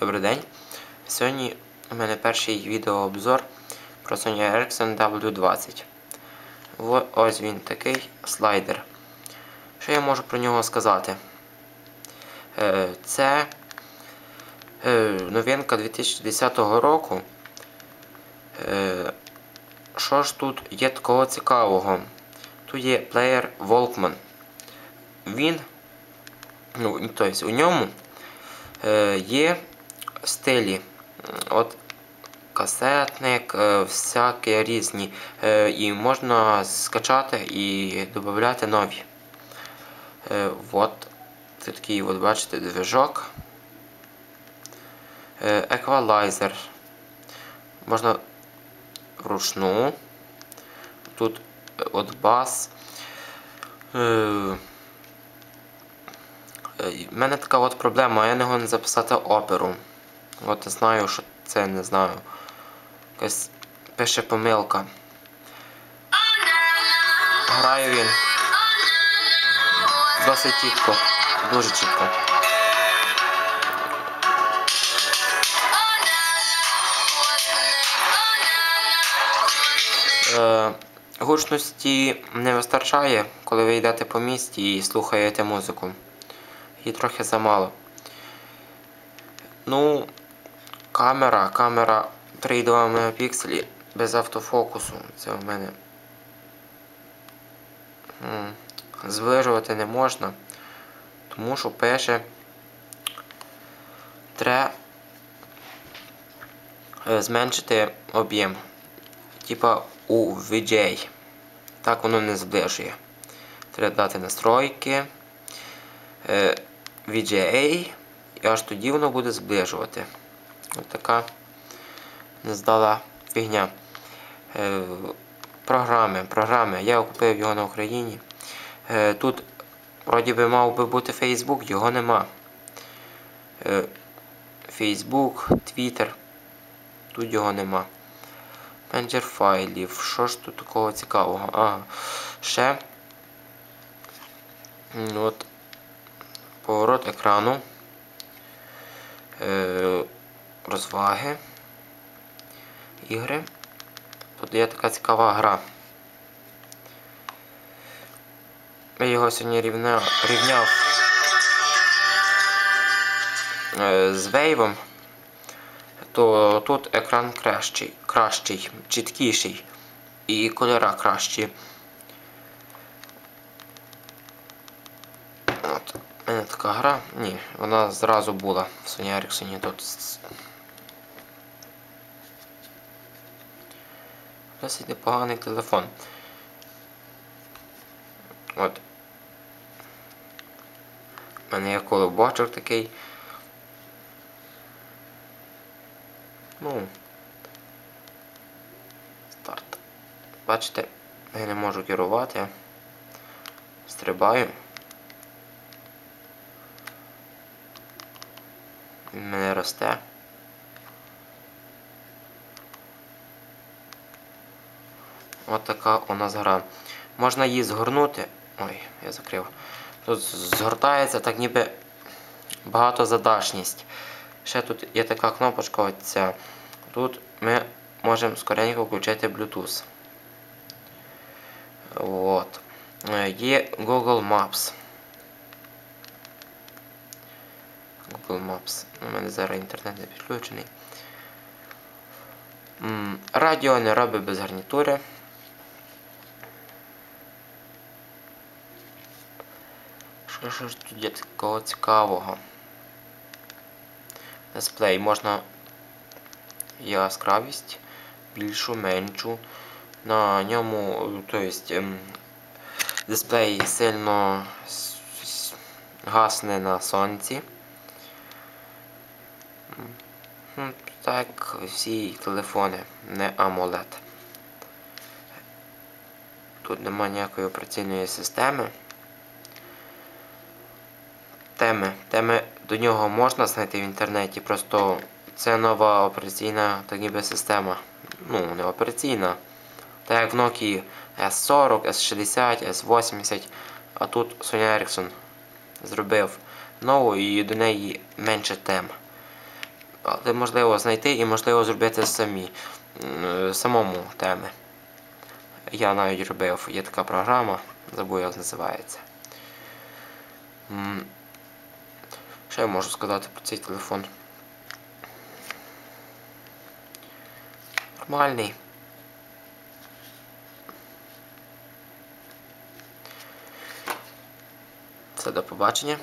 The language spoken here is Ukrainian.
Добрий день. Сьогодні у мене перший відеообзор про Sony Ericsson W20. Ось він такий слайдер. Що я можу про нього сказати? Е, Це е, новинка 2010 року. Е, Що ж тут є такого цікавого? Тут є плеєр Walkman. Він, ну, тобто у ньому є стилі. От касетник, е, всякі різні. Е, і можна скачати і додати нові. Е, от це такий, от бачите, движок. Е, еквалайзер. Можна вручну. Тут е, от бас. Е, Е, мене така от проблема, я не можу записати оперу. От знаю, що це не знаю. Якась пише помилка. Грає він. Досить чітко. Дуже чітко. Е, гучності не вистачає, коли ви йдете по місті і слухаєте музику. Її трохи замало. Ну, камера, камера 3,2 мегапікселі без автофокусу. Це у мене зближувати не можна, тому що пише треба е, зменшити об'єм. Типа у VJ. Так воно не зближує. Треба дати настройки. Е, VGA, і аж тоді воно буде зближувати. Ось така не здала фігня. Е, програми, програми. Я купив його на Україні. Е, тут вроді би мав би бути Facebook, його нема. Е, Facebook, Twitter. Тут його нема. Менеджер файлів. Що ж тут такого цікавого? Ага. Ще. От поворот екрану, е, розваги, ігри. Тут є така цікава гра. Я його сьогодні рівняв, рівняв е, з вейвом, то тут екран кращий, кращий, чіткіший і кольора кращі. От. Мене така гра. Ні, вона зразу була в Sony Ericsson тут. Досить непоганий телефон. От. У мене є колобочок такий. Ну. Старт. Бачите, я не можу керувати. Стрибаю. Він мене росте. От така у нас гра. Можна її згорнути. Ой, я закрив. Тут згортається так ніби багатозадачність. Ще тут є така кнопочка оця. Тут ми можемо скоренько включити Bluetooth. От. Є Google Maps. Google Maps. У мене зараз інтернет не підключений. Радіо не робить без гарнітури. Що ж тут є такого цікавого? Дисплей можна яскравість більшу, меншу. На ньому, тобто, ем, дисплей сильно гасне на сонці. Ну, Так, всі телефони, не AMOLED. Тут нема ніякої операційної системи. Теми. Теми до нього можна знайти в інтернеті, просто це нова операційна так ніби система. Ну, не операційна. Так як в Nokia S40, S60, S80, а тут Sony Ericsson зробив нову і до неї менше тем. але можливо знайти і можливо зробити самі, самому теми. Я навіть робив, є така програма, забув, як називається. Що я можу сказати про цей телефон? Нормальний. Все, до побачення.